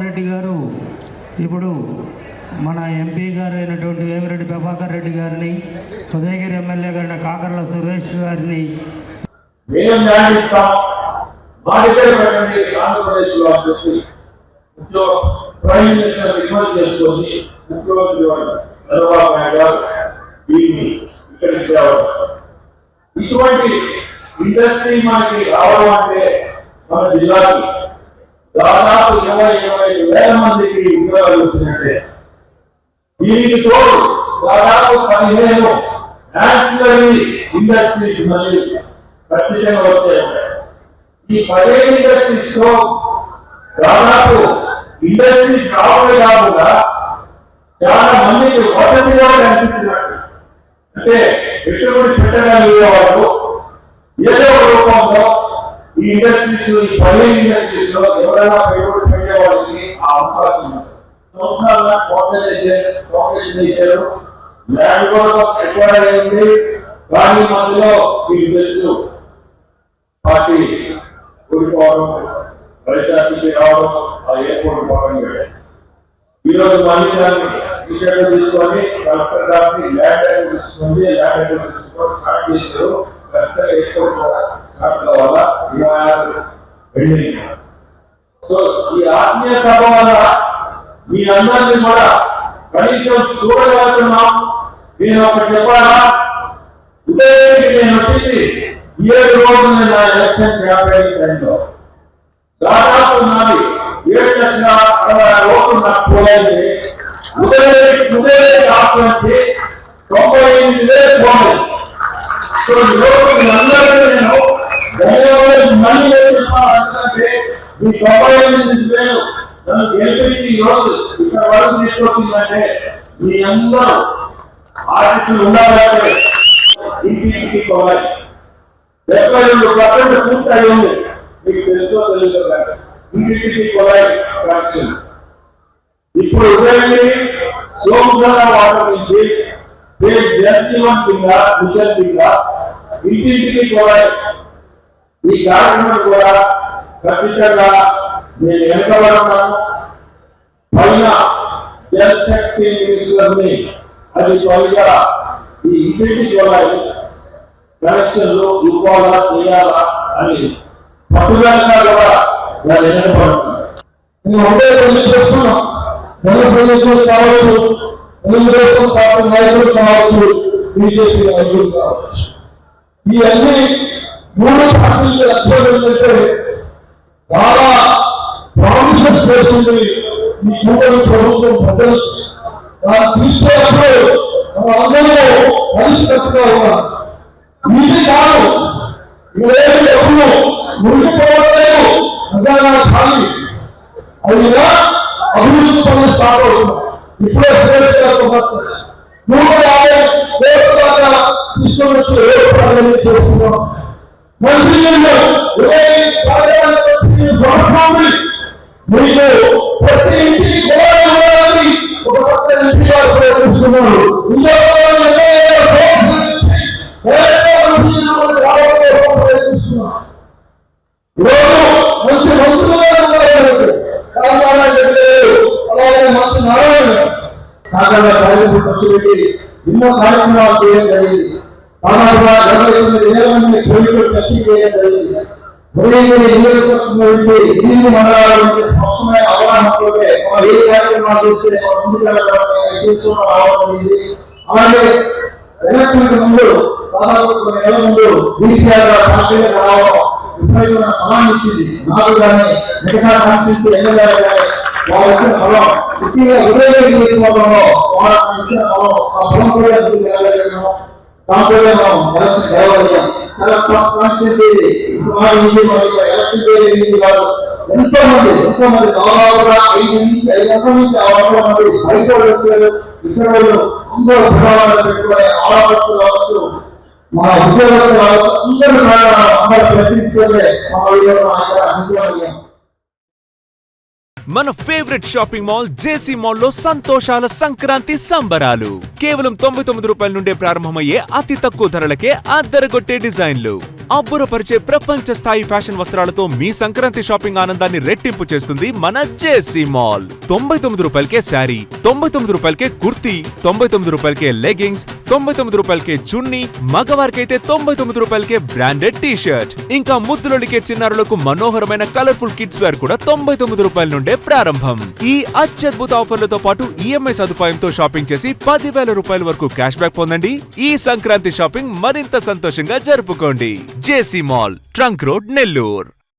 రెడ్డి గారు ఇప్పుడు మన ఎంపీ గారు అయినటువంటి వేమిరెడ్డి ప్రభాకర్ రెడ్డి గారిని ఉదయగిరి ఎమ్మెల్యే గారిన కాకర్ల సురేష్ గారిని ఇటువంటి ఇండస్ట్రీ మనకి రావడం అంటే మన జిల్లాకి దాదాపు ఇరవై ఇరవై వేల మందికి ఉద్యోగాలు వచ్చినట్టే. దీనికి తోడు దాదాపు పదిహేను నేచురల్ ఇండస్ట్రీస్ మళ్ళీ ఖచ్చితంగా వచ్చాయి. ఈ పదిహేను ఇండస్ట్రీస్లో దాదాపు ఇండస్ట్రీస్ రావడమే కాకుండా చాలా మందికి వసతి కనిపించినట్టు అంటే పెట్టుబడి పెట్టగలిగే వాళ్ళు ఏదో రూపంలో ఈ ఇండస్ట్రీస్ ఈ పదిహేను ఇండస్ట్రీస్లో ఎవరైనా పెట్టుబడి పెట్టే వాళ్ళకి ఆ అవకాశం ఉంది సంవత్సరాల కోఆర్డినేషన్ కోఆర్డినేషన్ చేశారు ల్యాండ్ కూడా ఎక్వైర్ అయింది కానీ మధ్యలో మీకు తెలుసు పార్టీ కూడిపోవడం వైఎస్ఆర్సీపీ రావడం ఆ ఎయిర్పోర్ట్ పక్కన పెట్టారు ఈ రోజు మళ్ళీ దాన్ని విషయాలు తీసుకొని కలెక్టర్ గారిని ల్యాండ్ అగ్రిమెంట్ తీసుకుంది ల్యాండ్ అగ్రిమెంట్ తీసుకొని స్టార్ట్ చేశారు ఖచ్చితంగా ఎయిర్పోర్ట్ కూడా స్టార్ట్ కావాలా ఇరవై ఆరు పెండింగ్ సో ఈ ఆత్మీయ సభ వల్ల మీ అందరినీ కూడా కనీసం చూడగలుగుతున్నాం నేను ఒకటి చెప్పాలా ఉదయానికి నేను వచ్చింది ఏడు రోజులు నేను నా ఎలక్షన్ క్యాంపెయిన్ టైంలో దాదాపు నాది ఏడు లక్షల అరవై ఆరు ఓట్లు నాకు పోయింది ఉదయం ఉదయం కాకపోతే తొంభై ఎనిమిది వేలు పోయింది సో ఈ రోజు మీ అందరికీ నేను ధన్యవాదాలు మళ్ళీ చెప్పాలంటే మీ తొంభై ఎనిమిది వేలు నన్ను గెలిపించి ఈరోజు ఇక్కడ వరకు తీసుకొచ్చిందంటే మీ అందరూ ఆర్టిస్టులు ఉండాలంటే ఇంటింటికి పోవాలి. డెబ్బై రెండు పర్సెంట్ పూర్తి అయి ఉంది. మీకు తెలుసో తెలుసు కాదు. పోవాలి కనెక్షన్ ఇప్పుడు ఉదయాన్ని సోమసార వాటర్ నుంచి సేమ్ జలజీవన్ కింద మిషన్ కింద ఇంటింటికి పోవాలి. ఈ కార్యక్రమం కూడా ఖచ్చితంగా నేను వెనకబడున్నాను పైన జలశక్తి మినిస్టర్ని అది త్వరగా ఈ ఇంటికి చూడాలి కనెక్షన్లు ఇవ్వాలా చేయాలా అని పట్టుదలగా కూడా దాన్ని వెనకబడుతున్నాను మేము ఒకే పెళ్ళి చేస్తున్నాం. మన ప్రజలు కావచ్చు తెలుగుదేశం పార్టీ నాయకులు కావచ్చు బీజేపీ నాయకులు కావచ్చు. ఈ అన్ని మూడు పార్టీలు లక్ష్యాలు ఏంటంటే చాలా ప్రామిసెస్ చేస్తుంది ఈ కూటమి ప్రభుత్వం ప్రజలు దాన్ని తీసుకున్నప్పుడు మన అందరూ కలిసికట్టుగా ఉన్నారు. ఇది కాదు. ఇవేమి ఎప్పుడు మునిగిపోవట్లేదు ప్రజాగా ఖాళీ అయినా అభివృద్ధి పనులు స్టార్ట్ అవుతున్నాయి. ఇప్పుడే శ్రేష్ఠ నూట యాభై కోట్ల దాకా తీసుకొని వచ్చి ఏర్పాట్లు చేస్తున్నాం? ఇరవై కాకుండా కార్యక్రమం ఖర్చు పెట్టి ఎన్నో కార్యక్రమాలు చేయడం జరిగింది. దాదాపుగా ఇరవై తొమ్మిది వేల మంది కోవిడ్ టెస్టింగ్ చేయడం జరిగింది. ఉదయగిరి నియోజకవర్గం ఎనిమిది మండలాల నుంచి స్పష్టమైన అవగాహనతో మనం ఏ కార్యక్రమాలు చేస్తే మనం ముందుకు అలాగే ఎలక్షన్ ముందు దాదాపు కొన్ని నెలల ముందు బీసీఆర్ రావడం నాకు కానీ మిగతా కాన్స్టిట్యూన్సీ ఎమ్మెల్యే వాళ్ళు ఇచ్చిన బలం ముఖ్యంగా ఉదయగిరి నియోజకవర్గంలో వాళ్ళకి ఇచ్చిన బలం ఆ బలం కూడా ముందుకు దాంట్లో మనం ఎలక్షన్ గెలవగలిగాం చాలా కాన్స్టిట్యూన్సీ సుమారు నుంచి మనకి ఎలక్షన్ జరిగింది వాళ్ళు ఎంతో మంది ఎంతో మంది దాదాపుగా ఐదు నుంచి ఐదు వందల నుంచి వందల మంది బయట ఇక్కడ వాళ్ళు అందరూ కావచ్చు ఉద్యోగస్తులు అందరూ అందరూ మా వాళ్ళు మన ఫేవరెట్ షాపింగ్ మాల్ జేసీ మాల్లో సంతోషాల సంక్రాంతి సంబరాలు. కేవలం తొంభై తొమ్మిది రూపాయల నుండే ప్రారంభమయ్యే అతి తక్కువ ధరలకే అద్దరగొట్టే డిజైన్లు. అబ్బురపరిచే ప్రపంచ స్థాయి ఫ్యాషన్ వస్త్రాలతో మీ సంక్రాంతి షాపింగ్ ఆనందాన్ని రెట్టింపు చేస్తుంది మన జేసీ మాల్. తొంభై తొమ్మిది రూపాయలకే శారీ తొంభై తొమ్మిది రూపాయలకే కుర్తీ తొంభై తొమ్మిది రూపాయలకే లెగింగ్స్ తొంభై తొమ్మిది రూపాయలకే చున్నీ మగవారికైతే తొంభై తొమ్మిది రూపాయలకే బ్రాండెడ్ టీ షర్ట్ ఇంకా ముద్దులొడికే చిన్నారులకు మనోహరమైన కలర్ఫుల్ కిడ్స్ వేర్ కూడా తొంభై తొమ్మిది రూపాయల నుండే ప్రారంభం. ఈ అత్యద్భుత ఆఫర్లతో పాటు ఈఎంఐ సదుపాయంతో షాపింగ్ చేసి పదివేల రూపాయల వరకు క్యాష్ బ్యాక్ పొందండి. ఈ సంక్రాంతి షాపింగ్ మరింత సంతోషంగా జరుపుకోండి. JC mall trunk road Nellore